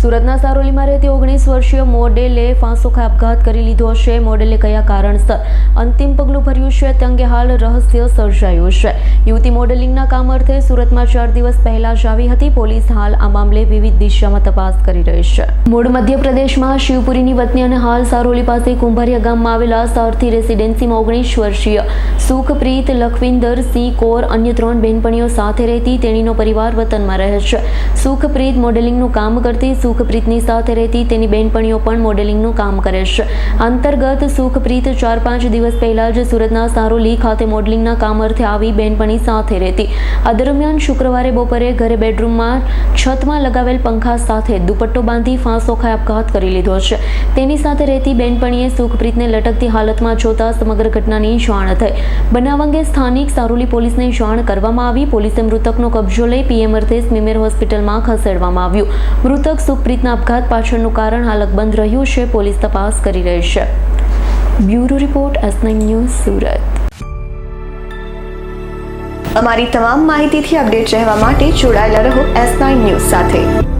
સુરતના સારોલીમાં રહેતી ઓગણીસ વર્ષીય મોડેલે ફાંસો ખાઈ આપઘાત કરી લીધો છે. મોડેલે કયા કારણસર અંતિમ પગલું ભર્યું છે તે અંગે હાલ રહસ્ય સર્જાયું છે. યુવતી મોડેલિંગના કામ અર્થે સુરતમાં ચાર દિવસ પહેલા જ આવી હતી. પોલીસ હાલ આ મામલે વિવિધ દિશામાં તપાસ કરી રહી છે. મૂળ મધ્યપ્રદેશમાં શિવપુરીની વતની અને હાલ સારોલી પાસે કુંભારિયા ગામમાં આવેલા સારથી રેસિડેન્સીમાં ઓગણીસ વર્ષીય સુખપ્રીત લખવિંદર સિંહ કોર અન્ય ત્રણ બહેનપણીઓ સાથે રહેતી તેણીનો પરિવાર વતનમાં રહે છે. સુખપ્રીત મોડેલિંગનું કામ કરતી સુખપ્રીતની સાથે રહેતી તેની બહેનપણીઓ પણ મોડેલિંગનું કામ કરે છે. અંતર્ગત સુખપ્રીત ચાર પાંચ દિવસ પહેલા જ સુરતના સારોલી ખાતે મોડેલિંગના કામ અર્થે આવી બહેનપણી સાથે રહેતી. આ દરમિયાન શુક્રવારે બપોરે ઘરે બેડરૂમમાં છતમાં લગાવેલ પંખા સાથે દુપટ્ટો બાંધી ફાંસો ખાઈ આપઘાત કરી લીધો છે. તેની સાથે રહેતી બેનપણીએ સુખપ્રીતને લટકતી હાલતમાં જોતા સમગ્ર ઘટનાની જાણ થઈ. બનાવ અંગે સ્થાનિક સારોલી પોલીસને જાણ કરવામાં આવી. પોલીસે મૃતકનો કબજો લઈ પીએમ અર્થે સ્મીમેર હોસ્પિટલમાં ખસેડવામાં આવ્યું. મૃતક સુખપ્રીતના આપઘાત પાછળનું કારણ હાલ અકબંધ રહ્યું છે. પોલીસ તપાસ કરી રહી છે. Bureau report, S news, Surat. અમારી તમામ માહિતીથી અપડેટ રહેવા માટે જોડાયેલા રહો એસ ન્યૂઝ સાથે.